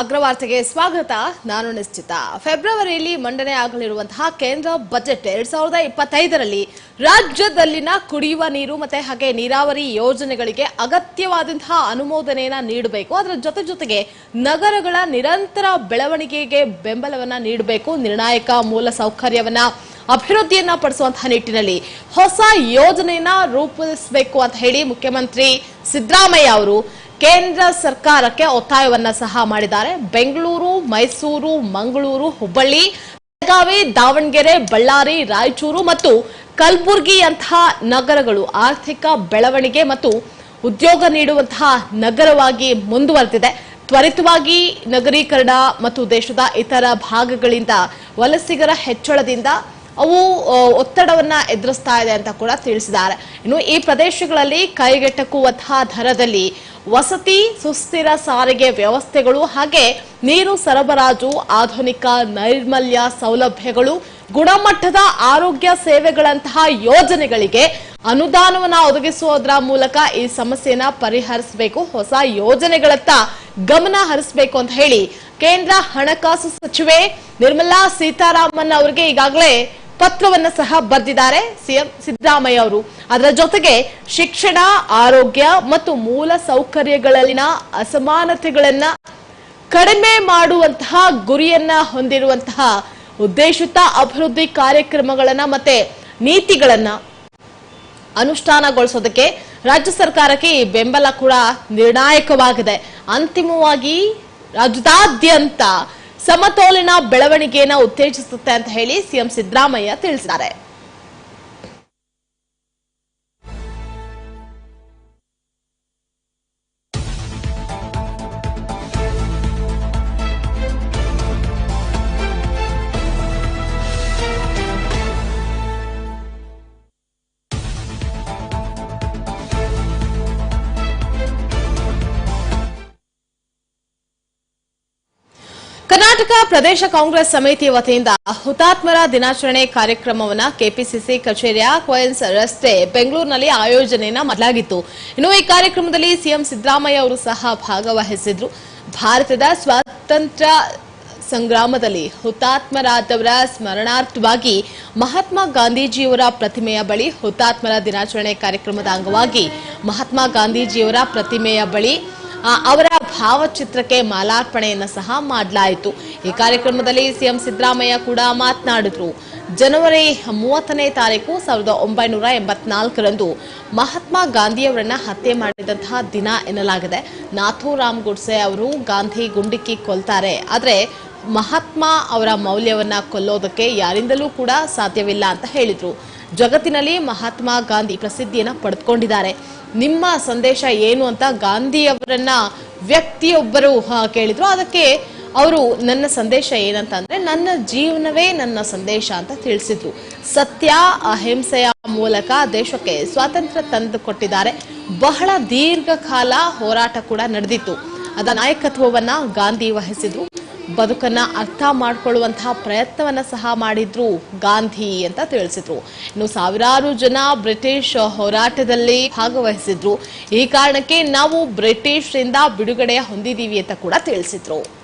ಅಗ್ರವಾರ್ತೆಗೆ ಸ್ವಾಗತ. ನಾನು ನಿಶ್ಚಿತ. ಫೆಬ್ರವರಿಯಲ್ಲಿ ಮಂಡನೆ ಆಗಲಿರುವಂತಹ ಕೇಂದ್ರ ಬಜೆಟ್ ಎರಡ್ ಸಾವಿರದ ಇಪ್ಪತ್ತೈದರಲ್ಲಿ ರಾಜ್ಯದಲ್ಲಿನ ಕುಡಿಯುವ ನೀರು ಮತ್ತೆ ಹಾಗೆ ನೀರಾವರಿ ಯೋಜನೆಗಳಿಗೆ ಅಗತ್ಯವಾದಂತಹ ಅನುಮೋದನೆಯನ್ನ ನೀಡಬೇಕು. ಅದರ ಜೊತೆ ಜೊತೆಗೆ ನಗರಗಳ ನಿರಂತರ ಬೆಳವಣಿಗೆಗೆ ಬೆಂಬಲವನ್ನ ನೀಡಬೇಕು. ನಿರ್ಣಾಯಕ ಮೂಲ ಸೌಕರ್ಯವನ್ನ ಅಭಿವೃದ್ಧಿಯನ್ನ ಪಡಿಸುವಂತಹ ನಿಟ್ಟಿನಲ್ಲಿ ಹೊಸ ಯೋಜನೆಯನ್ನ ರೂಪಿಸಬೇಕು ಅಂತ ಹೇಳಿ ಮುಖ್ಯಮಂತ್ರಿ ಸಿದ್ದರಾಮಯ್ಯ ಅವರು ಕೇಂದ್ರ ಸರ್ಕಾರಕ್ಕೆ ಒತ್ತಾಯವನ್ನ ಸಹ ಮಾಡಿದ್ದಾರೆ. ಬೆಂಗಳೂರು, ಮೈಸೂರು, ಮಂಗಳೂರು, ಹುಬ್ಬಳ್ಳಿ, ಬೆಳಗಾವಿ, ದಾವಣಗೆರೆ, ಬಳ್ಳಾರಿ, ರಾಯಚೂರು ಮತ್ತು ಕಲಬುರಗಿಯಂತಹ ನಗರಗಳು ಆರ್ಥಿಕ ಬೆಳವಣಿಗೆ ಮತ್ತು ಉದ್ಯೋಗ ನೀಡುವಂತಹ ನಗರವಾಗಿ ಮುಂದುವರೆದಿದೆ. ತ್ವರಿತವಾಗಿ ನಗರೀಕರಣ ಮತ್ತು ದೇಶದ ಇತರ ಭಾಗಗಳಿಂದ ವಲಸಿಗರ ಹೆಚ್ಚಳದಿಂದ ಅವು ಒತ್ತಡವನ್ನ ಎದುರಿಸ್ತಾ ಇದೆ ಅಂತ ಕೂಡ ತಿಳಿಸಿದ್ದಾರೆ. ಇನ್ನು ಈ ಪ್ರದೇಶಗಳಲ್ಲಿ ಕೈಗೆಟಕುವಂತಹ ದರದಲ್ಲಿ ವಸತಿ, ಸುಸ್ಥಿರ ಸಾರಿಗೆ ವ್ಯವಸ್ಥೆಗಳು ಹಾಗೆ ನೀರು ಸರಬರಾಜು, ಆಧುನಿಕ ನೈರ್ಮಲ್ಯ ಸೌಲಭ್ಯಗಳು, ಗುಣಮಟ್ಟದ ಆರೋಗ್ಯ ಸೇವೆಗಳಂತಹ ಯೋಜನೆಗಳಿಗೆ ಅನುದಾನವನ್ನು ಒದಗಿಸುವುದರ ಮೂಲಕ ಈ ಸಮಸ್ಯೆನ ಪರಿಹರಿಸಬೇಕು, ಹೊಸ ಯೋಜನೆಗಳತ್ತ ಗಮನ ಹರಿಸಬೇಕು ಅಂತ ಹೇಳಿ ಕೇಂದ್ರ ಹಣಕಾಸು ಸಚಿವೆ ನಿರ್ಮಲಾ ಸೀತಾರಾಮನ್ ಅವರಿಗೆ ಈಗಾಗಲೇ ಪತ್ರವನ್ನ ಸಹ ಬರೆದಿದ್ದಾರೆ ಸಿಎಂ ಸಿದ್ದರಾಮಯ್ಯ ಅವರು. ಅದರ ಜೊತೆಗೆ ಶಿಕ್ಷಣ, ಆರೋಗ್ಯ ಮತ್ತು ಮೂಲ ಸೌಕರ್ಯಗಳಲ್ಲಿನ ಅಸಮಾನತೆಗಳನ್ನ ಕಡಿಮೆ ಮಾಡುವಂತಹ ಗುರಿಯನ್ನ ಹೊಂದಿರುವಂತಹ ಉದ್ದೇಶಿತ ಅಭಿವೃದ್ಧಿ ಕಾರ್ಯಕ್ರಮಗಳನ್ನ ಮತ್ತೆ ನೀತಿಗಳನ್ನ ಅನುಷ್ಠಾನಗೊಳಿಸೋದಕ್ಕೆ ರಾಜ್ಯ ಸರ್ಕಾರಕ್ಕೆ ಈ ಬೆಂಬಲ ಕೂಡ ನಿರ್ಣಾಯಕವಾಗಿದೆ. ಅಂತಿಮವಾಗಿ ರಾಜ್ಯದಾದ್ಯಂತ ಸಮತೋಲನ ಬೆಳವಣಿಗೆಯನ್ನು ಉತ್ತೇಜಿಸುತ್ತೆ ಅಂತ ಹೇಳಿ ಸಿಎಂ ಸಿದ್ದರಾಮಯ್ಯ ತಿಳಿಸಿದ್ದಾರೆ. ಕರ್ನಾಟಕ ಪ್ರದೇಶ ಕಾಂಗ್ರೆಸ್ ಸಮಿತಿ ವತಿಯಿಂದ ಹುತಾತ್ಮರ ದಿನಾಚರಣೆ ಕಾರ್ಯಕ್ರಮವನ್ನ ಕೆಪಿಸಿಸಿ ಕಚೇರಿಯ ಕ್ವೈನ್ಸ್ ರಸ್ತೆ ಬೆಂಗಳೂರಿನಲ್ಲಿ ಆಯೋಜನೆಯನ್ನ ಮಾಡಲಾಗಿತ್ತು. ಇನ್ನು ಈ ಕಾರ್ಯಕ್ರಮದಲ್ಲಿ ಸಿಎಂ ಸಿದ್ದರಾಮಯ್ಯ ಅವರು ಸಹ ಭಾಗವಹಿಸಿದ್ರು. ಭಾರತದ ಸ್ವಾತಂತ್ರ್ಯ ಸಂಗ್ರಾಮದಲ್ಲಿ ಹುತಾತ್ಮರಾದವರ ಸ್ಮರಣಾರ್ಥವಾಗಿ ಮಹಾತ್ಮ ಗಾಂಧೀಜಿಯವರ ಪ್ರತಿಮೆಯ ಬಳಿ ಹುತಾತ್ಮರ ದಿನಾಚರಣೆ ಕಾರ್ಯಕ್ರಮದ ಅಂಗವಾಗಿ ಮಹಾತ್ಮ ಗಾಂಧೀಜಿಯವರ ಪ್ರತಿಮೆಯ ಬಳಿ ಅವರ ಭಾವಚಿತ್ರಕ್ಕೆ ಮಾಲಾರ್ಪಣೆಯನ್ನು ಸಹ ಮಾಡಲಾಯಿತು. ಈ ಕಾರ್ಯಕ್ರಮದಲ್ಲಿ ಸಿಎಂ ಸಿದ್ದರಾಮಯ್ಯ ಕೂಡ ಮಾತನಾಡಿದ್ರು. ಜನವರಿ ಮೂವತ್ತನೇ ತಾರೀಕು ಸಾವಿರದ ಒಂಬೈನೂರ ಎಂಬತ್ನಾಲ್ಕರಂದು ಮಹಾತ್ಮ ಗಾಂಧಿಯವರನ್ನ ಹತ್ಯೆ ಮಾಡಿದಂತಹ ದಿನ ಎನ್ನಲಾಗಿದೆ. ನಾಥೂರಾಮ್ ಗುಡ್ಸೆ ಅವರು ಗಾಂಧಿ ಗುಂಡಿಕ್ಕಿ ಕೊಲ್ತಾರೆ. ಆದರೆ ಮಹಾತ್ಮ ಅವರ ಮೌಲ್ಯವನ್ನ ಕೊಲ್ಲೋದಕ್ಕೆ ಯಾರಿಂದಲೂ ಕೂಡ ಸಾಧ್ಯವಿಲ್ಲ ಅಂತ ಹೇಳಿದರು. ಜಗತ್ತಿನಲ್ಲಿ ಮಹಾತ್ಮ ಗಾಂಧಿ ಪ್ರಸಿದ್ಧಿಯನ್ನು ಪಡೆದುಕೊಂಡಿದ್ದಾರೆ. ನಿಮ್ಮ ಸಂದೇಶ ಏನು ಅಂತ ಗಾಂಧಿಯವರನ್ನ ವ್ಯಕ್ತಿಯೊಬ್ಬರು ಆ, ಕೇಳಿದ್ರು. ಅದಕ್ಕೆ ಅವರು ನನ್ನ ಸಂದೇಶ ಏನಂತ ಅಂದ್ರೆ ನನ್ನ ಜೀವನವೇ ನನ್ನ ಸಂದೇಶ ಅಂತ ತಿಳಿಸಿದ್ರು. ಸತ್ಯ ಅಹಿಂಸೆಯ ಮೂಲಕ ದೇಶಕ್ಕೆ ಸ್ವಾತಂತ್ರ್ಯ ತಂದು ಕೊಟ್ಟಿದ್ದಾರೆ ಬಹಳ ದೀರ್ಘಕಾಲ ಹೋರಾಟ ಕೂಡ ನಡೆದಿತ್ತು. ಅದರ ನಾಯಕತ್ವವನ್ನ ಗಾಂಧಿ ವಹಿಸಿದ್ರು. ಬದುಕನ್ನ ಅರ್ಥ ಮಾಡಿಕೊಳ್ಳುವಂತಹ ಪ್ರಯತ್ನವನ್ನ ಸಹ ಮಾಡಿದ್ರು ಗಾಂಧಿ ಅಂತ ತಿಳಿಸಿದ್ರು. ಇನ್ನು ಸಾವಿರಾರು ಜನ ಬ್ರಿಟಿಷ್ ಹೋರಾಟದಲ್ಲಿ ಭಾಗವಹಿಸಿದ್ರು. ಈ ಕಾರಣಕ್ಕೆ ನಾವು ಬ್ರಿಟಿಷರಿಂದ ಬಿಡುಗಡೆ ಹೊಂದಿದೀವಿ ಅಂತ ಕೂಡ ತಿಳಿಸಿದ್ರು.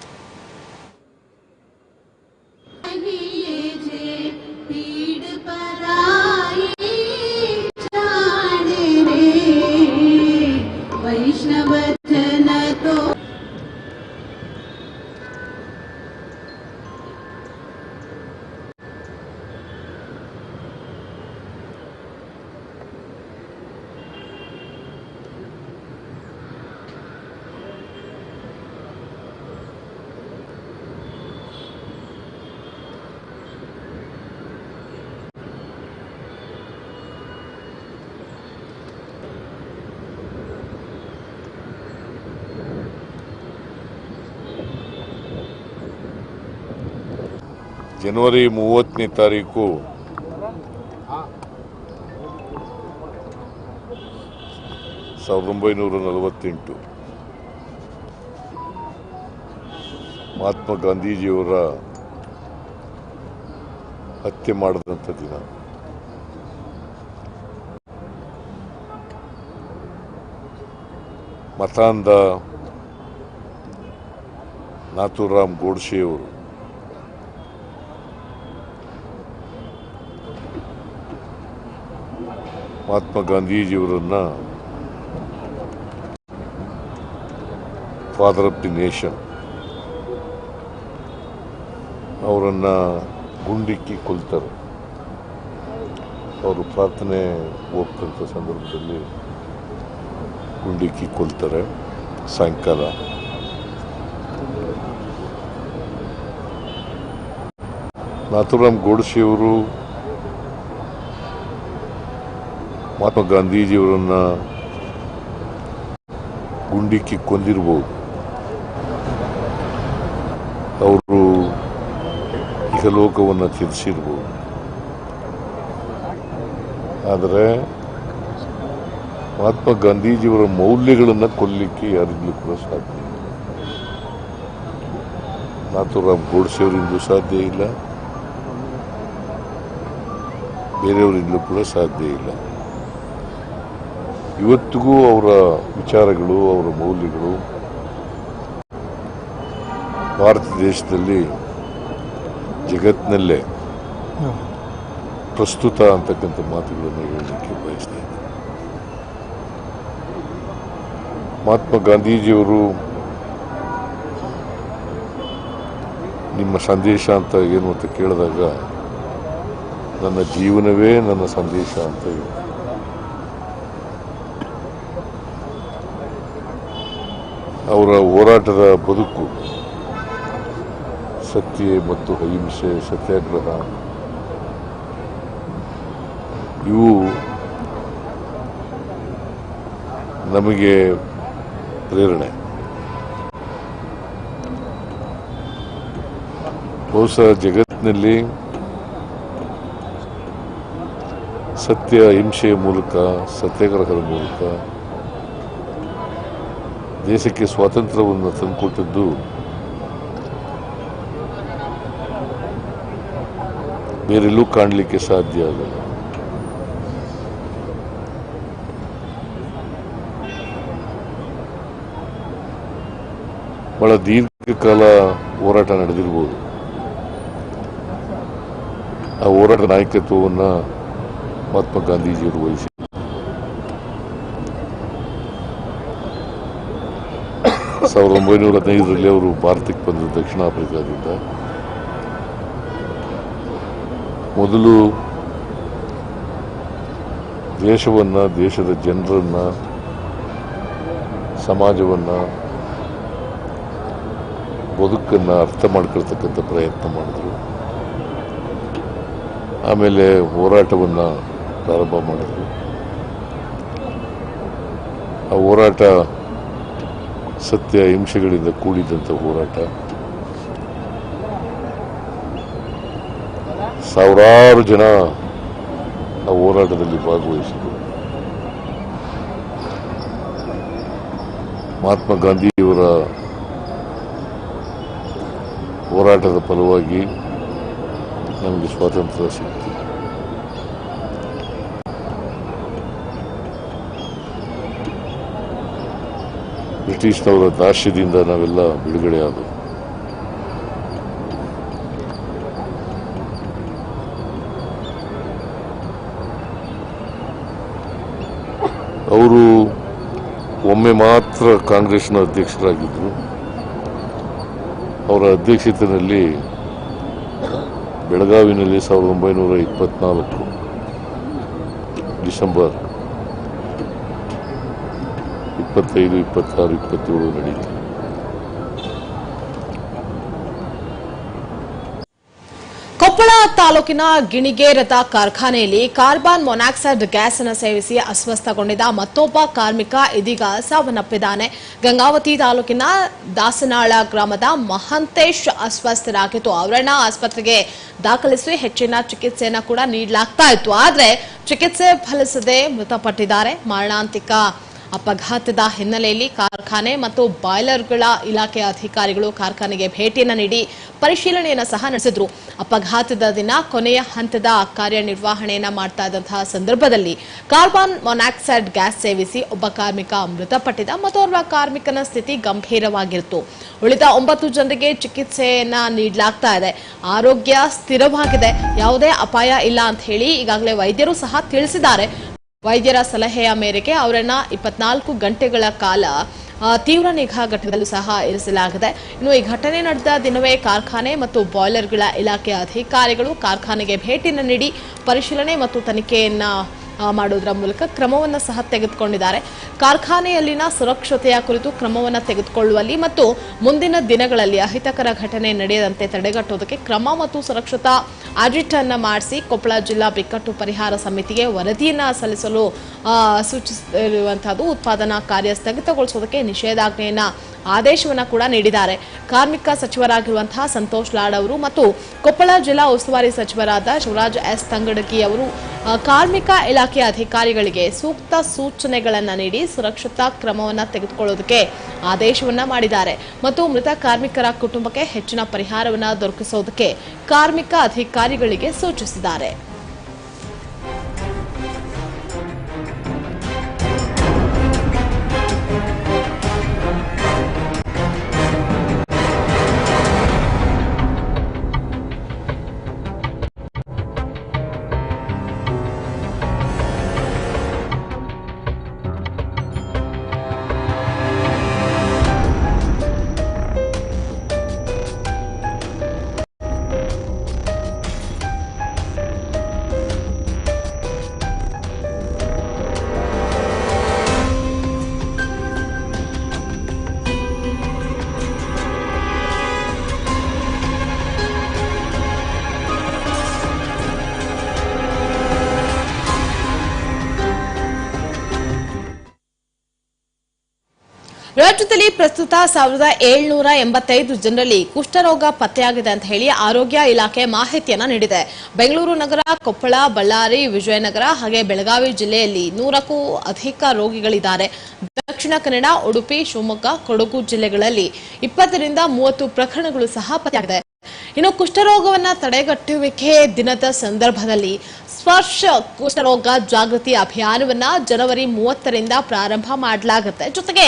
ಜನವರಿ ಮೂವತ್ತನೇ ತಾರೀಕು. ಸಾವಿರದ ಒಂಬೈನೂರ ನಲವತ್ತೆಂಟು. ಮಹಾತ್ಮ ಗಾಂಧೀಜಿಯವರ ಹತ್ಯೆ ಮಾಡಿದಂಥ ದಿನ. ಮತಾಂಧ ನಾಥೂರಾಮ್ ಗೋಡ್ಸೆಯವರು. ಮಹಾತ್ಮ ಗಾಂಧೀಜಿಯವರನ್ನ ಫಾದರ್ ಆಫ್ ದಿ ನೇಷನ್ ಅವರನ್ನ ಗುಂಡಿಕ್ಕಿ ಕೊಲ್ತಾರೆ. ಅವರು ಪ್ರಾರ್ಥನೆ ಹೋಗ್ತಂಥ ಸಂದರ್ಭದಲ್ಲಿ ಗುಂಡಿಕ್ಕಿ ಕೊಲ್ತಾರೆ ಸಾಯಂಕಾಲ. ನಾಥುರಾಮ್ ಗೋಡ್ಸೆಯವರು ಮಹಾತ್ಮ ಗಾಂಧೀಜಿಯವರನ್ನ ಗುಂಡಿಕ್ಕಿ ಕೊಂದಿರ್ಬೋದು. ಅವರು ಇಹಲೋಕವನ್ನು ತ್ಯಜಿಸಿರ್ಬೋದು. ಆದರೆ ಮಹಾತ್ಮ ಗಾಂಧೀಜಿಯವರ ಮೌಲ್ಯಗಳನ್ನು ಕೊಲ್ಲಿಕ್ಕೆ ಯಾರಿಂದಲೂ ಕೂಡ ಸಾಧ್ಯ ಇಲ್ಲ. ನಾಥೂರಾಮ್ ಗೋಡ್ಸೆಯವರಿಂದಲೂ ಸಾಧ್ಯ ಇಲ್ಲ. ಬೇರೆಯವರಿಂದಲೂ ಕೂಡ ಸಾಧ್ಯ ಇಲ್ಲ. ಇವತ್ತಿಗೂ ಅವರ ವಿಚಾರಗಳು, ಅವರ ಮೌಲ್ಯಗಳು ಭಾರತ ದೇಶದಲ್ಲಿ ಜಗತ್ತಿನಲ್ಲೇ ಪ್ರಸ್ತುತ ಅಂತಕ್ಕಂಥ ಮಾತುಗಳನ್ನು ಹೇಳಲಿಕ್ಕೆ ಬಯಸ್ತಾ ಮಹಾತ್ಮ ಗಾಂಧೀಜಿಯವರು ನಿಮ್ಮ ಸಂದೇಶ ಅಂತ ಏನು ಅಂತ ಕೇಳಿದಾಗ, ನನ್ನ ಜೀವನವೇ ನನ್ನ ಸಂದೇಶ ಅಂತ ಹೇಳಿ ಅವರ ಹೋರಾಟದ ಬದುಕು, ಸತ್ಯ ಮತ್ತು ಅಹಿಂಸೆ, ಸತ್ಯಾಗ್ರಹ, ಇವು ನಮಗೆ ಪ್ರೇರಣೆ. ಬಹುಶಃ ಜಗತ್ತಿನಲ್ಲಿ ಸತ್ಯ, ಅಹಿಂಸೆಯ ಮೂಲಕ, ಸತ್ಯಾಗ್ರಹದ ಮೂಲಕ ದೇಶಕ್ಕೆ ಸ್ವಾತಂತ್ರ್ಯವನ್ನು ತಂದುಕೊಟ್ಟದ್ದು ಬೇರೆಲ್ಲೂ ಕಾಣಲಿಕ್ಕೆ ಸಾಧ್ಯ ಆಗಲ್ಲ. ಬಹಳ ದೀರ್ಘಕಾಲ ಹೋರಾಟ ನಡೆದಿರ್ಬೋದು. ಆ ಹೋರಾಟ ನಾಯಕತ್ವವನ್ನು ಮಹಾತ್ಮ ಗಾಂಧೀಜಿಯವರು ವಹಿಸಿ ಸಾವಿರದ ಒಂಬೈನೂರ ಹದಿನೈದರಲ್ಲಿ ಅವರು ಭಾರತಕ್ಕೆ ಬಂದರು, ದಕ್ಷಿಣ ಆಫ್ರಿಕಾದಿಂದ. ಮೊದಲು ದೇಶವನ್ನು, ದೇಶದ ಜನರನ್ನ, ಸಮಾಜವನ್ನು ಬದುಕನ್ನು ಅರ್ಥ ಮಾಡ್ಕೊಳ್ತಕ್ಕಂಥ ಪ್ರಯತ್ನ ಮಾಡಿದ್ರು. ಆಮೇಲೆ ಹೋರಾಟವನ್ನು ಪ್ರಾರಂಭ ಮಾಡಿದ್ರು. ಆ ಹೋರಾಟ ಸತ್ಯ ಹಿಂಸೆಗಳಿಂದ ಕೂಡಿದಂಥ ಹೋರಾಟ. ಸಾವಿರಾರು ಜನ ಆ ಹೋರಾಟದಲ್ಲಿ ಭಾಗವಹಿಸಿದರು. ಮಹಾತ್ಮ ಗಾಂಧಿಯವರ ಹೋರಾಟದ ಫಲವಾಗಿ ನಮಗೆ ಸ್ವಾತಂತ್ರ್ಯ ಸಿಕ್ತು. ಬ್ರಿಟಿಷ್ನವರ ದಾಸ್ಯದಿಂದ ನಾವೆಲ್ಲ ಬಿಡುಗಡೆ ಆದವು. ಅವರು ಒಮ್ಮೆ ಮಾತ್ರ ಕಾಂಗ್ರೆಸ್ನ ಅಧ್ಯಕ್ಷರಾಗಿದ್ದರು. ಅವರ ಅಧ್ಯಕ್ಷತೆಯಲ್ಲಿ ಬೆಳಗಾವಿನಲ್ಲಿ ಸಾವಿರದ ಒಂಬೈನೂರ ಇಪ್ಪತ್ನಾಲ್ಕು ಡಿಸೆಂಬರ್ ಇಪ್ಪತ್ತೈದು, ಇಪ್ಪತ್ತಾರು, ಇಪ್ಪತ್ತೇಳು ನಡೀತು ಕೊಪ್ಪಳ ತಾಲೂಕಿನ ಗಿಣಿಗೇರದ ಕಾರ್ಖಾನೆಯಲ್ಲಿ ಕಾರ್ಬನ್ ಮೊನಾಕ್ಸೈಡ್ ಗ್ಯಾಸ್ ಅನ್ನು ಸೇವಿಸಿ ಅಸ್ವಸ್ಥಗೊಂಡಿದ್ದ ಮತ್ತೊಬ್ಬ ಕಾರ್ಮಿಕ ಇದೀಗ ಸಾವನ್ನಪ್ಪಿದ್ದಾನೆ. ಗಂಗಾವತಿ ತಾಲೂಕಿನ ದಾಸನಾಳ ಗ್ರಾಮದ ಮಹಂತೇಶ್ ಅಸ್ವಸ್ಥರಾಗಿತ್ತು ಅವರನ್ನ ಆಸ್ಪತ್ರೆಗೆ ದಾಖಲಿಸಿ ಹೆಚ್ಚಿನ ಚಿಕಿತ್ಸೆಯನ್ನು ಕೂಡ ನೀಡಲಾಗ್ತಾ ಇತ್ತು. ಆದರೆ ಚಿಕಿತ್ಸೆ ಫಲಿಸದೆ ಮೃತಪಟ್ಟಿದ್ದಾರೆ. ಮಾರಣಾಂತಿಕ ಅಪಘಾತದ ಹಿನ್ನೆಲೆಯಲ್ಲಿ ಕಾರ್ಖಾನೆ ಮತ್ತು ಬಾಯ್ಲರ್ಗಳ ಇಲಾಖೆಯ ಅಧಿಕಾರಿಗಳು ಕಾರ್ಖಾನೆಗೆ ಭೇಟಿಯನ್ನು ನೀಡಿ ಪರಿಶೀಲನೆಯನ್ನು ಸಹ ನಡೆಸಿದ್ರು. ಅಪಘಾತದ ದಿನ ಕೊನೆಯ ಹಂತದ ಕಾರ್ಯನಿರ್ವಹಣೆಯನ್ನು ಮಾಡ್ತಾ ಇದ್ದಂತಹ ಸಂದರ್ಭದಲ್ಲಿ ಕಾರ್ಬನ್ ಮೊನಾಕ್ಸೈಡ್ ಗ್ಯಾಸ್ ಸೇವಿಸಿ ಒಬ್ಬ ಕಾರ್ಮಿಕ ಮೃತಪಟ್ಟಿದ್ದ ಮತ್ತೋರ್ವ ಕಾರ್ಮಿಕನ ಸ್ಥಿತಿ ಗಂಭೀರವಾಗಿತ್ತು. ಉಳಿದ ಒಂಬತ್ತು ಜನರಿಗೆ ಚಿಕಿತ್ಸೆಯನ್ನ ನೀಡಲಾಗ್ತಾ ಇದೆ. ಆರೋಗ್ಯ ಸ್ಥಿರವಾಗಿದೆ. ಯಾವುದೇ ಅಪಾಯ ಇಲ್ಲ ಅಂತ ಹೇಳಿ ಈಗಾಗಲೇ ವೈದ್ಯರು ಸಹ ತಿಳಿಸಿದ್ದಾರೆ. ವೈದ್ಯರ ಸಲಹೆಯ ಮೇರೆಗೆ ಅವರನ್ನ ಇಪ್ಪತ್ನಾಲ್ಕು ಗಂಟೆಗಳ ಕಾಲ ತೀವ್ರ ನಿಗಾ ಘಟಕದಲ್ಲೂ ಸಹ ಇರಿಸಲಾಗಿದೆ. ಇನ್ನು ಈ ಘಟನೆ ನಡೆದ ದಿನವೇ ಕಾರ್ಖಾನೆ ಮತ್ತು ಬಾಯ್ಲರ್ಗಳ ಇಲಾಖೆಯ ಅಧಿಕಾರಿಗಳು ಕಾರ್ಖಾನೆಗೆ ಭೇಟಿ ನೀಡಿ ಪರಿಶೀಲನೆ ಮತ್ತು ತನಿಖೆಯನ್ನ ಮಾಡೋದರ ಮೂಲಕ ಕ್ರಮವನ್ನು ಸಹ ತೆಗೆದುಕೊಂಡಿದ್ದಾರೆ. ಕಾರ್ಖಾನೆಯಲ್ಲಿನ ಸುರಕ್ಷತೆಯ ಕುರಿತು ಕ್ರಮವನ್ನು ತೆಗೆದುಕೊಳ್ಳುವಲ್ಲಿ ಮತ್ತು ಮುಂದಿನ ದಿನಗಳಲ್ಲಿ ಅಹಿತಕರ ಘಟನೆ ನಡೆಯದಂತೆ ತಡೆಗಟ್ಟುವುದಕ್ಕೆ ಕ್ರಮ ಮತ್ತು ಸುರಕ್ಷತಾ ಆಡಿಟ್ ಅನ್ನ ಮಾಡಿಸಿ ಕೊಪ್ಪಳ ಜಿಲ್ಲಾ ಬಿಕ್ಕಟ್ಟು ಪರಿಹಾರ ಸಮಿತಿಗೆ ವರದಿಯನ್ನ ಸಲ್ಲಿಸಲು ಸೂಚಿಸಿರುವಂತಹದ್ದು ಉತ್ಪಾದನಾ ಕಾರ್ಯ ಸ್ಥಗಿತಗೊಳಿಸುವುದಕ್ಕೆ ನಿಷೇಧಾಜ್ಞೆಯನ್ನ ಆದೇಶವನ್ನ ಕೂಡ ನೀಡಿದ್ದಾರೆ. ಕಾರ್ಮಿಕ ಸಚಿವರಾಗಿರುವಂತಹ ಸಂತೋಷ್ ಲಾಡ್ ಅವರು ಮತ್ತು ಕೊಪ್ಪಳ ಜಿಲ್ಲಾ ಉಸ್ತುವಾರಿ ಸಚಿವರಾದ ಶಿವರಾಜ್ ಎಸ್. ತಂಗಡಗಿ ಅವರು ಕಾರ್ಮಿಕ ಇಲಾಖೆಯ ಅಧಿಕಾರಿಗಳಿಗೆ ಸೂಕ್ತ ಸೂಚನೆಗಳನ್ನು ನೀಡಿ ಸುರಕ್ಷತಾ ಕ್ರಮವನ್ನ ತೆಗೆದುಕೊಳ್ಳೋದಕ್ಕೆ ಆದೇಶವನ್ನ ಮಾಡಿದ್ದಾರೆ. ಮತ್ತು ಮೃತ ಕಾರ್ಮಿಕರ ಕುಟುಂಬಕ್ಕೆ ಹೆಚ್ಚಿನ ಪರಿಹಾರವನ್ನ ದೊರಕಿಸೋದಕ್ಕೆ ಕಾರ್ಮಿಕ ಅಧಿಕಾರಿಗಳಿಗೆ ಸೂಚಿಸಿದ್ದಾರೆ. ರಾಜ್ಯದಲ್ಲಿ ಪ್ರಸ್ತುತ ಸಾವಿರದ ಏಳ್ನೂರ ಎಂಬತ್ತೈದು ಜನರಲ್ಲಿ ಕುಷ್ಠರೋಗ ಪತ್ತೆಯಾಗಿದೆ ಅಂತ ಹೇಳಿ ಆರೋಗ್ಯ ಇಲಾಖೆ ಮಾಹಿತಿಯನ್ನ ನೀಡಿದೆ. ಬೆಂಗಳೂರು ನಗರ, ಕೊಪ್ಪಳ, ಬಳ್ಳಾರಿ, ವಿಜಯನಗರ ಹಾಗೆ ಬೆಳಗಾವಿ ಜಿಲ್ಲೆಯಲ್ಲಿ ನೂರಕ್ಕೂ ಅಧಿಕ ರೋಗಿಗಳಿದ್ದಾರೆ. ದಕ್ಷಿಣ ಕನ್ನಡ, ಉಡುಪಿ, ಶಿವಮೊಗ್ಗ, ಕೊಡಗು ಜಿಲ್ಲೆಗಳಲ್ಲಿ ಇಪ್ಪತ್ತರಿಂದ ಮೂವತ್ತು ಪ್ರಕರಣಗಳು ಸಹ ಪತ್ತೆಯಾಗಿದೆ. ಇನ್ನು ಕುಷ್ಠರೋಗವನ್ನ ತಡೆಗಟ್ಟುವಿಕೆ ದಿನದ ಸಂದರ್ಭದಲ್ಲಿ ಸ್ಪರ್ಶ ಕುಷ್ಠರೋಗ ಜಾಗೃತಿ ಅಭಿಯಾನವನ್ನ ಜನವರಿ ಮೂವತ್ತರಿಂದ ಪ್ರಾರಂಭ ಮಾಡಲಾಗುತ್ತೆ. ಜೊತೆಗೆ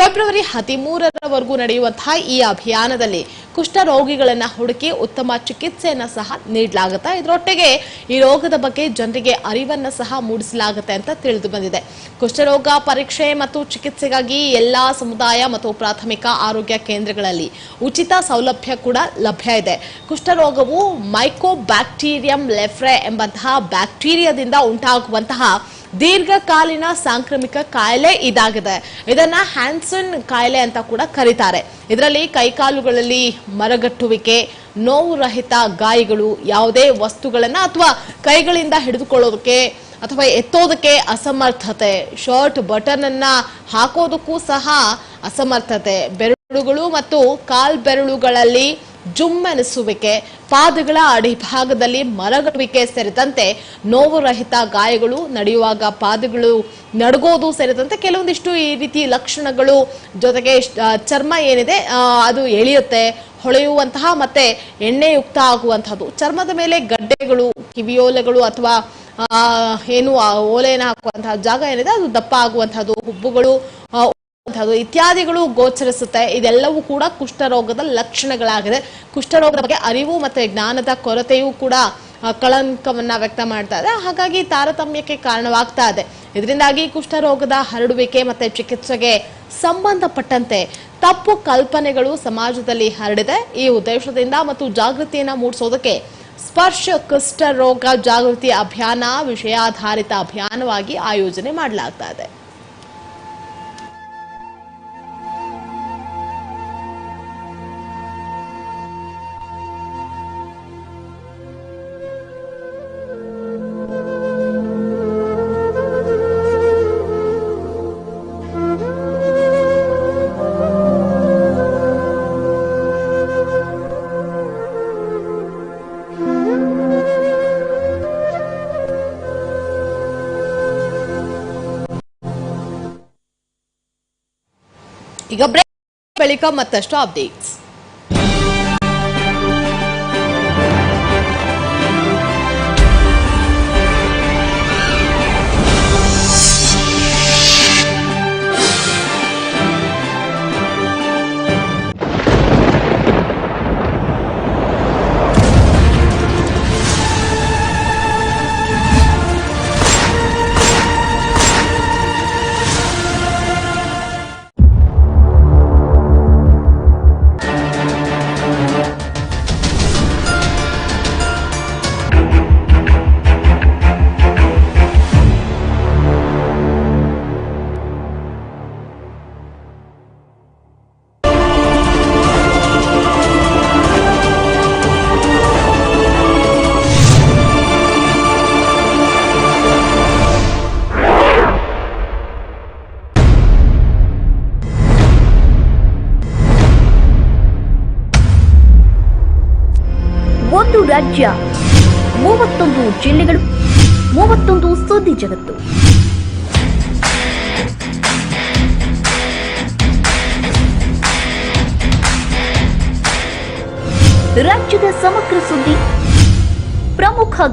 ಫೆಬ್ರವರಿ ಹದಿಮೂರರವರೆಗೂ ನಡೆಯುವಂತಹ ಈ ಅಭಿಯಾನದಲ್ಲಿ ಕುಷ್ಠರೋಗಿಗಳನ್ನು ಹುಡುಕಿ ಉತ್ತಮ ಚಿಕಿತ್ಸೆಯನ್ನ ಸಹ ನೀಡಲಾಗುತ್ತೆ. ಇದರೊಟ್ಟಿಗೆ ಈ ರೋಗದ ಬಗ್ಗೆ ಜನರಿಗೆ ಅರಿವನ್ನ ಸಹ ಮೂಡಿಸಲಾಗುತ್ತೆ ಅಂತ ತಿಳಿದು ಬಂದಿದೆ. ಕುಷ್ಠರೋಗ ಪರೀಕ್ಷೆ ಮತ್ತು ಚಿಕಿತ್ಸೆಗಾಗಿ ಎಲ್ಲಾ ಸಮುದಾಯ ಮತ್ತು ಪ್ರಾಥಮಿಕ ಆರೋಗ್ಯ ಕೇಂದ್ರಗಳಲ್ಲಿ ಉಚಿತ ಸೌಲಭ್ಯ ಕೂಡ ಲಭ್ಯ ಇದೆ. ಕುಷ್ಠರೋಗವು ಮೈಕೋಬ್ಯಾಕ್ಟೀರಿಯಂ ಲೆಫ್ರೆ ಎಂಬಂತಹ ಬ್ಯಾಕ್ಟೀರಿಯಾದಿಂದ ಉಂಟಾಗುವಂತಹ ದೀರ್ಘಕಾಲೀನ ಸಾಂಕ್ರಾಮಿಕ ಕಾಯಿಲೆ ಇದಾಗಿದೆ. ಇದನ್ನ ಹ್ಯಾನ್ಸನ್ ಕಾಯಿಲೆ ಅಂತ ಕೂಡ ಕರೀತಾರೆ. ಇದರಲ್ಲಿ ಕೈಕಾಲುಗಳಲ್ಲಿ ಮರಗಟ್ಟುವಿಕೆ ನೋವು ರಹಿತ ಗಾಯಗಳು, ಯಾವುದೇ ವಸ್ತುಗಳನ್ನ ಅಥವಾ ಕೈಗಳಿಂದ ಹಿಡಿದುಕೊಳ್ಳೋದಕ್ಕೆ ಅಥವಾ ಎತ್ತೋದಕ್ಕೆ ಅಸಮರ್ಥತೆ, ಶರ್ಟ್ ಬಟನ್ ಅನ್ನ ಹಾಕೋದಕ್ಕೂ ಸಹ ಅಸಮರ್ಥತೆ. ಬೆರಳುಗಳು ಮತ್ತು ಕಾಲ್ ಬೆರಳುಗಳಲ್ಲಿ ಜುಮ್ಮೆನಿಸುವಿಕೆ, ಪಾದಗಳ ಅಡಿಭಾಗದಲ್ಲಿ ಮರಗಟ್ಟುವಿಕೆ ಸೇರಿದಂತೆ ನೋವು ರಹಿತ ಗಾಯಗಳು ನಡೆಯುವಾಗ ಪಾದಗಳು ನಡಗೋದು ಸೇರಿದಂತೆ ಕೆಲವೊಂದಿಷ್ಟು ಈ ರೀತಿ ಲಕ್ಷಣಗಳು ಜೊತೆಗೆ ಚರ್ಮ ಏನಿದೆ ಅದು ಎಳೆಯುತ್ತೆ, ಹೊಳೆಯುವಂತಹ ಮತ್ತೆ ಎಣ್ಣೆಯುಕ್ತ ಆಗುವಂತಹದ್ದು ಚರ್ಮದ ಮೇಲೆ ಗಡ್ಡೆಗಳು, ಕಿವಿಯೋಲೆಗಳು ಅಥವಾ ಏನು ಓಲೆಯನ್ನು ಹಾಕುವಂತಹ ಜಾಗ ಏನಿದೆ, ಅದು ದಪ್ಪ ಆಗುವಂತಹದ್ದು ಹುಬ್ಬುಗಳು ಇತ್ಯಾದಿಗಳು ಗೋಚರಿಸುತ್ತೆ. ಇದೆಲ್ಲವೂ ಕೂಡ ಕುಷ್ಠರೋಗದ ಲಕ್ಷಣಗಳಾಗಿದೆ. ಕುಷ್ಠರೋಗದ ಬಗ್ಗೆ ಅರಿವು ಮತ್ತೆ ಜ್ಞಾನದ ಕೊರತೆಯೂ ಕೂಡ ಕಳಂಕವನ್ನ ವ್ಯಕ್ತ ಮಾಡ್ತಾ ಇದೆ. ಹಾಗಾಗಿ ತಾರತಮ್ಯಕ್ಕೆ ಕಾರಣವಾಗ್ತಾ ಇದೆ. ಇದರಿಂದಾಗಿ ಕುಷ್ಠರೋಗದ ಹರಡುವಿಕೆ ಮತ್ತೆ ಚಿಕಿತ್ಸೆಗೆ ಸಂಬಂಧಪಟ್ಟಂತೆ ತಪ್ಪು ಕಲ್ಪನೆಗಳು ಸಮಾಜದಲ್ಲಿ ಹರಡಿದೆ. ಈ ಉದ್ದೇಶದಿಂದ ಮತ್ತು ಜಾಗೃತಿಯನ್ನ ಮೂಡಿಸೋದಕ್ಕೆ ಸ್ಪರ್ಶ ಕುಷ್ಠರೋಗ ಜಾಗೃತಿ ಅಭಿಯಾನ ವಿಷಯಾಧಾರಿತ ಅಭಿಯಾನವಾಗಿ ಆಯೋಜನೆ ಮಾಡಲಾಗ್ತಾ ಇದೆ. ಈಗ ಬ್ರೇಕ್ ಬಳಿಕ ಮತ್ತಷ್ಟು ಅಪ್ಡೇಟ್ಸ್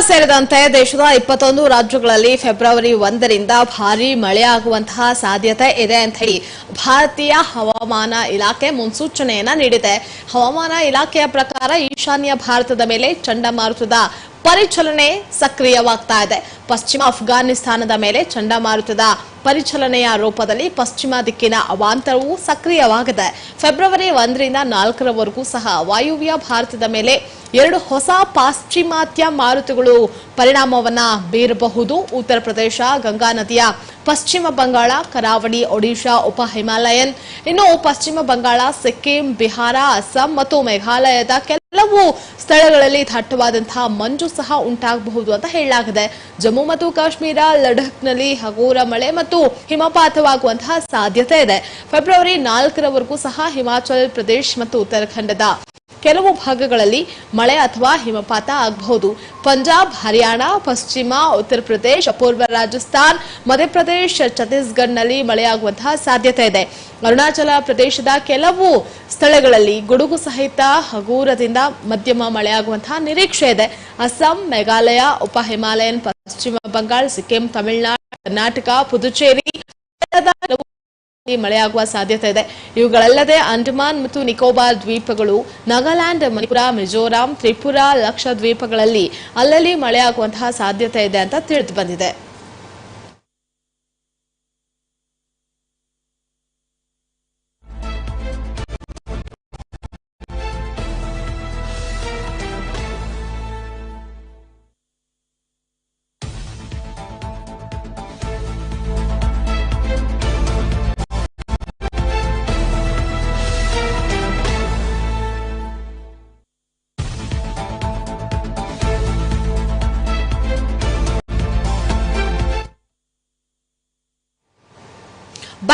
ಸೇರಿದಂತೆ ದೇಶದ ಇಪ್ಪತ್ತೊಂದು ರಾಜ್ಯಗಳಲ್ಲಿ ಫೆಬ್ರವರಿ ಒಂದರಿಂದ ಭಾರೀ ಮಳೆಯಾಗುವಂತಹ ಸಾಧ್ಯತೆ ಇದೆ ಅಂತ ಹೇಳಿ ಭಾರತೀಯ ಹವಾಮಾನ ಇಲಾಖೆ ಮುನ್ಸೂಚನೆಯನ್ನ ನೀಡಿದೆ. ಹವಾಮಾನ ಇಲಾಖೆಯ ಪ್ರಕಾರ ಈಶಾನ್ಯ ಭಾರತದ ಮೇಲೆ ಚಂಡಮಾರುತದ ಪರಿಚಲನೆ ಸಕ್ರಿಯವಾಗ್ತಾ ಇದೆ. ಪಶ್ಚಿಮ ಅಫ್ಘಾನಿಸ್ತಾನದ ಮೇಲೆ ಚಂಡಮಾರುತದ ಪರಿಚಲನೆಯ ರೂಪದಲ್ಲಿ ಪಶ್ಚಿಮ ದಿಕ್ಕಿನ ಅವಾಂತರವು ಸಕ್ರಿಯವಾಗಿದೆ. ಫೆಬ್ರವರಿ ಒಂದರಿಂದ ನಾಲ್ಕರವರೆಗೂ ಸಹ ವಾಯುವ್ಯ ಭಾರತದ ಮೇಲೆ ಎರಡು ಹೊಸ ಪಾಶ್ಚಿಮಾತ್ಯ ಮಾರುತಗಳು ಪರಿಣಾಮವನ್ನ ಬೀರಬಹುದು. ಉತ್ತರ ಪ್ರದೇಶ, ಗಂಗಾ ನದಿಯ ಪಶ್ಚಿಮ ಬಂಗಾಳ, ಕರಾವಳಿ, ಒಡಿಶಾ, ಉಪ ಹಿಮಾಲಯನ್, ಇನ್ನು ಪಶ್ಚಿಮ ಬಂಗಾಳ, ಸಿಕ್ಕಿಂ, ಬಿಹಾರ, ಅಸ್ಸಾಂ ಮತ್ತು ಮೇಘಾಲಯದ ಕೆಲವು ಸ್ಥಳಗಳಲ್ಲಿ ದಟ್ಟವಾದಂತಹ ಮಂಜು ಸಹ ಉಂಟಾಗಬಹುದು ಅಂತ ಹೇಳಲಾಗಿದೆ. ಜಮ್ಮು ಮತ್ತು ಕಾಶ್ಮೀರ, ಲಡಖ್ನಲ್ಲಿ ಹಗುರ ಮಳೆ ಮತ್ತು ಹಿಮಪಾತವಾಗುವಂತಹ ಸಾಧ್ಯತೆ ಇದೆ. ಫೆಬ್ರವರಿ ನಾಲ್ಕರವರೆಗೂ ಸಹ ಹಿಮಾಚಲ ಪ್ರದೇಶ ಮತ್ತು ಉತ್ತರಾಖಂಡದ ಕೆಲವು ಭಾಗಗಳಲ್ಲಿ ಮಳೆ ಅಥವಾ ಹಿಮಪಾತ ಆಗಬಹುದು. ಪಂಜಾಬ್, ಹರಿಯಾಣ, ಪಶ್ಚಿಮ, ಉತ್ತರ ಪ್ರದೇಶ, ಪೂರ್ವ ರಾಜಸ್ಥಾನ್, ಮಧ್ಯಪ್ರದೇಶ, ಛತ್ತೀಸ್ಗಢ್ನಲ್ಲಿ ಮಳೆಯಾಗುವಂತಹ ಸಾಧ್ಯತೆ ಇದೆ. ಅರುಣಾಚಲ ಪ್ರದೇಶದ ಕೆಲವು ಸ್ಥಳಗಳಲ್ಲಿ ಗುಡುಗು ಸಹಿತ ಹಗೂರದಿಂದ ಮಧ್ಯಮ ಮಳೆಯಾಗುವಂತಹ ನಿರೀಕ್ಷೆ ಇದೆ. ಅಸ್ಸಾಂ, ಮೇಘಾಲಯ, ಉಪ ಹಿಮಾಲಯನ್, ಪಶ್ಚಿಮ ಬಂಗಾಳ, ಸಿಕ್ಕಿಂ, ತಮಿಳುನಾಡು, ಕರ್ನಾಟಕ, ಪುದುಚೇರಿ ಮಳೆಯಾಗುವ ಸಾಧ್ಯತೆ ಇದೆ. ಇವುಗಳಲ್ಲದೆ ಅಂಡಮಾನ್ ಮತ್ತು ನಿಕೋಬಾರ್ ದ್ವೀಪಗಳು, ನಾಗಾಲ್ಯಾಂಡ್, ಮಣಿಪುರ, ಮಿಜೋರಾಂ, ತ್ರಿಪುರ, ಲಕ್ಷದ್ವೀಪಗಳಲ್ಲಿ ಅಲ್ಲಲ್ಲಿ ಮಳೆಯಾಗುವಂತಹ ಸಾಧ್ಯತೆ ಇದೆ ಅಂತ ತಿಳಿದು ಬಂದಿದೆ.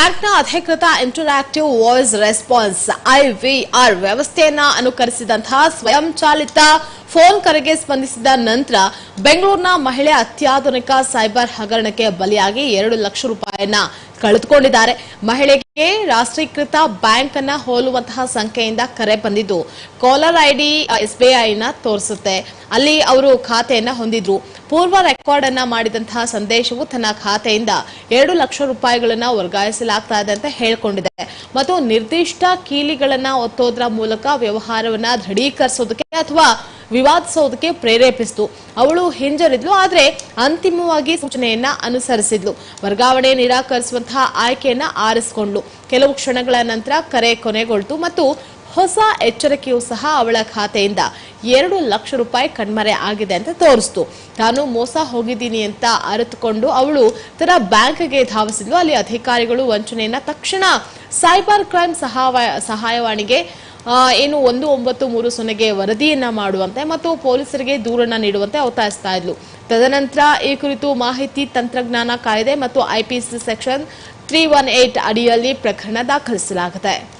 ಬ್ಯಾಂಕ್ನ ಅಧಿಕೃತ ಇಂಟರಾಕ್ಟಿವ್ ವಾಯ್ಸ್ ರೆಸ್ಪಾನ್ಸ್ ಐವಿಆರ್ ವ್ಯವಸ್ಥೆಯನ್ನ ಅನುಕರಿಸಿದಂತಹ ಸ್ವಯಂಚಾಲಿತ ಫೋನ್ ಕರೆಗೆ ಸ್ಪಂದಿಸಿದ ನಂತರ ಬೆಂಗಳೂರಿನ ಮಹಿಳೆ ಅತ್ಯಾಧುನಿಕ ಸೈಬರ್ ಹಗರಣಕ್ಕೆ ಬಲಿಯಾಗಿ ಎರಡು ಲಕ್ಷ ರೂಪಾಯಿಯನ್ನ ಕಳೆದುಕೊಂಡಿದ್ದಾರೆ. ಮಹಿಳೆಗೆ ರಾಷ್ಟ್ರೀಕೃತ ಬ್ಯಾಂಕ್ ಅನ್ನ ಹೋಲುವಂತಹ ಸಂಖ್ಯೆಯಿಂದ ಕರೆ ಬಂದಿದ್ದು. ಕಾಲರ್ ಐಡಿ ಐನ ತೋರಿಸುತ್ತೆ. ಅಲ್ಲಿ ಅವರು ಖಾತೆಯನ್ನ ಹೊಂದಿದ್ರು. ಪೂರ್ವ ರೆಕಾರ್ಡ್ ಅನ್ನ ಮಾಡಿದಂತಹ ಸಂದೇಶವು ತನ್ನ ಖಾತೆಯಿಂದ ಎರಡು ಲಕ್ಷ ರೂಪಾಯಿಗಳನ್ನ ವರ್ಗಾಯಿಸಲಾಗ್ತಾ ಇದೆ ಅಂತ ಹೇಳ್ಕೊಂಡಿದೆ. ಮತ್ತು ನಿರ್ದಿಷ್ಟ ಕೀಲಿಗಳನ್ನ ಒತ್ತೋದ್ರ ಮೂಲಕ ವ್ಯವಹಾರವನ್ನ ದೃಢೀಕರಿಸೋದಕ್ಕೆ ಅಥವಾ ವಿವಾದಿಸೋದಕ್ಕೆ ಪ್ರೇರೇಪಿಸಿತು. ಅವಳು ಹಿಂಜರಿದ್ಲು, ಆದರೆ ಅಂತಿಮವಾಗಿ ಸೂಚನೆಯನ್ನ ಅನುಸರಿಸಿದ್ಲು. ವರ್ಗಾವಣೆ ನಿರಾಕರಿಸುವಂತಹ ಆಯ್ಕೆಯನ್ನ ಆರಿಸಿಕೊಂಡ್ಲು ಕೆಲವು ಕ್ಷಣಗಳ ನಂತರ ಕರೆ ಕೊನೆಗೊಳ್ತು ಮತ್ತು ಹೊಸ ಎಚ್ಚರಿಕೆಯೂ ಸಹ ಅವಳ ಖಾತೆಯಿಂದ ಎರಡು ಲಕ್ಷ ರೂಪಾಯಿ ಕಣ್ಮರೆ ಆಗಿದೆ ಅಂತ ತೋರಿಸ್ತು. ತಾನು ಮೋಸ ಹೋಗಿದ್ದೀನಿ ಅಂತ ಅರಿತುಕೊಂಡು ಅವಳು ತನ್ನ ಬ್ಯಾಂಕ್ಗೆ ಧಾವಿಸಿದ್ಲು. ಅಲ್ಲಿ ಅಧಿಕಾರಿಗಳು ವಂಚನೆಯನ್ನ ತಕ್ಷಣ ಸೈಬರ್ ಕ್ರೈಮ್ ಸಹಾಯ ಸಹಾಯವಾಣಿಗೆ ಏನು ಒಂದು ಒಂಬತ್ತು ಮೂರು ಸೊನ್ನೆಗೆ ವರದಿಯನ್ನ ಮಾಡುವಂತೆ ಮತ್ತು ಪೊಲೀಸರಿಗೆ ದೂರನ್ನ ನೀಡುವಂತೆ ಒತ್ತಾಯಿಸ್ತಾ ಇದ್ಲು. ತದನಂತರ ಈ ಕುರಿತು ಮಾಹಿತಿ ತಂತ್ರಜ್ಞಾನ ಕಾಯ್ದೆ ಮತ್ತು IPC section three one eight ಅಡಿಯಲ್ಲಿ ಪ್ರಕರಣ ದಾಖಲಿಸಲಾಗಿದೆ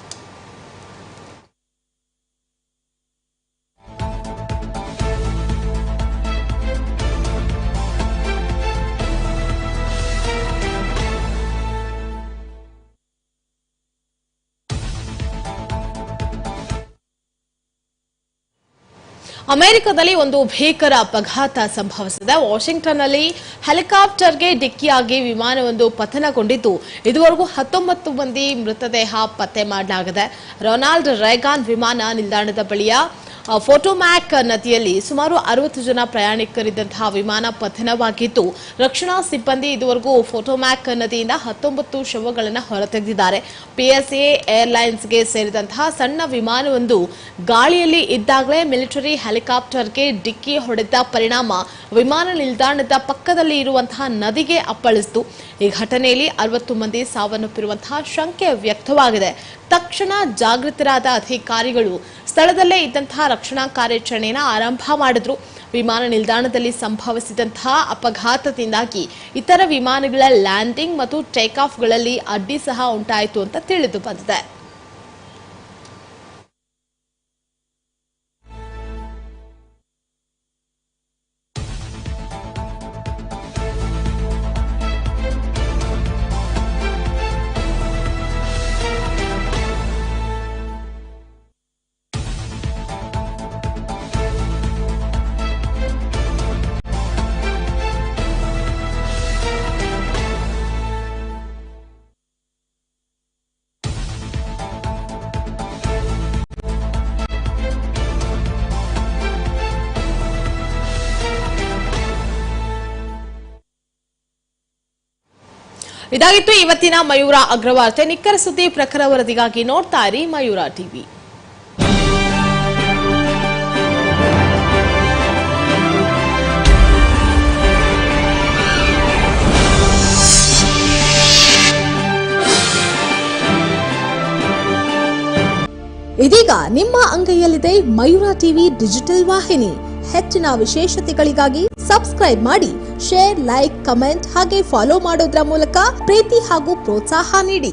ಅಮೆರಿಕದಲ್ಲಿ ಒಂದು ಭೀಕರ ಅಪಘಾತ ಸಂಭವಿಸಿದೆ. ವಾಷಿಂಗ್ಟನ್ನಲ್ಲಿ ಹೆಲಿಕಾಪ್ಟರ್ಗೆ ಡಿಕ್ಕಿಯಾಗಿ ವಿಮಾನವೊಂದು ಪತನಗೊಂಡಿದ್ದು, ಇದುವರೆಗೂ ಹತ್ತೊಂಬತ್ತು ಮಂದಿ ಮೃತದೇಹ ಪತ್ತೆ ಮಾಡಲಾಗಿದೆ. ರೊನಾಲ್ಡ್ ರೇಗಾನ್ ವಿಮಾನ ನಿಲ್ದಾಣದ ಬಳಿಯ ಫೋಟೋಮ್ಯಾಕ್ ನದಿಯಲ್ಲಿ ಸುಮಾರು ಅರವತ್ತು ಜನ ಪ್ರಯಾಣಿಕರಿದ್ದಂತಹ ವಿಮಾನ ಪತನವಾಗಿದ್ದು, ರಕ್ಷಣಾ ಸಿಬ್ಬಂದಿ ಇದುವರೆಗೂ ಫೋಟೋಮ್ಯಾಕ್ ನದಿಯಿಂದ ಹತ್ತೊಂಬತ್ತು ಶವಗಳನ್ನು ಹೊರತೆಗೆದಿದ್ದಾರೆ. ಪಿಎಸ್ಎ ಏರ್ಲೈನ್ಸ್ಗೆ ಸೇರಿದಂತಹ ಸಣ್ಣ ವಿಮಾನವೊಂದು ಗಾಳಿಯಲ್ಲಿ ಇದ್ದಾಗಲೇ ಮಿಲಿಟರಿ ಹೆಲಿಕಾಪ್ಟರ್ಗೆ ಡಿಕ್ಕಿ ಹೊಡೆದ ಪರಿಣಾಮ ವಿಮಾನ ನಿಲ್ದಾಣದ ಪಕ್ಕದಲ್ಲಿ ಇರುವಂತಹ ನದಿಗೆ ಅಪ್ಪಳಿಸಿತು. ಈ ಘಟನೆಯಲ್ಲಿ ಅರವತ್ತು ಮಂದಿ ಸಾವನ್ನಪ್ಪಿರುವಂತಹ ಶಂಕೆ ವ್ಯಕ್ತವಾಗಿದೆ. ತಕ್ಷಣ ಜಾಗೃತರಾದ ಅಧಿಕಾರಿಗಳು ಸ್ಥಳದಲ್ಲೇ ಇದ್ದಂತಹ ರಕ್ಷಣಾ ಕಾರ್ಯಾಚರಣೆಯನ್ನು ಆರಂಭ ಮಾಡಿದ್ರು. ವಿಮಾನ ನಿಲ್ದಾಣದಲ್ಲಿ ಸಂಭವಿಸಿದಂತಹ ಅಪಘಾತದಿಂದಾಗಿ ಇತರ ವಿಮಾನಗಳ ಲ್ಯಾಂಡಿಂಗ್ ಮತ್ತು ಟೇಕ್ ಆಫ್ಗಳಲ್ಲಿ ಅಡ್ಡಿ ಸಹ ಉಂಟಾಯಿತು ಅಂತ ತಿಳಿದು ಬಂದಿದೆ. ಇದಾಗಿತ್ತು ಇವತ್ತಿನ ಮಯೂರ ಅಗ್ರವಾರ್ತೆ. ನಿಖರ ಸುದ್ದಿ ಪ್ರಖರ ವರದಿಗಾಗಿ ನೋಡ್ತಾ ಇರಿ ಮಯೂರ ಟಿವಿ. ಇದೀಗ ನಿಮ್ಮ ಅಂಗೈಯಲ್ಲಿದೆ ಮಯೂರ ಟಿವಿ ಡಿಜಿಟಲ್ ವಾಹಿನಿ. ಹೆಚ್ಚಿನ ವಿಶೇಷತೆಗಳಿಗಾಗಿ ಸಬ್ಸ್ಕ್ರೈಬ್ ಮಾಡಿ. ಶೇರ್ ಲೈಕ್ ಕಮೆಂಟ್ ಹಾಗೆ ಫಾಲೋ ಮಾಡೋದ್ರ ಮೂಲಕ ಪ್ರೀತಿ ಹಾಗೂ ಪ್ರೋತ್ಸಾಹ ನೀಡಿ.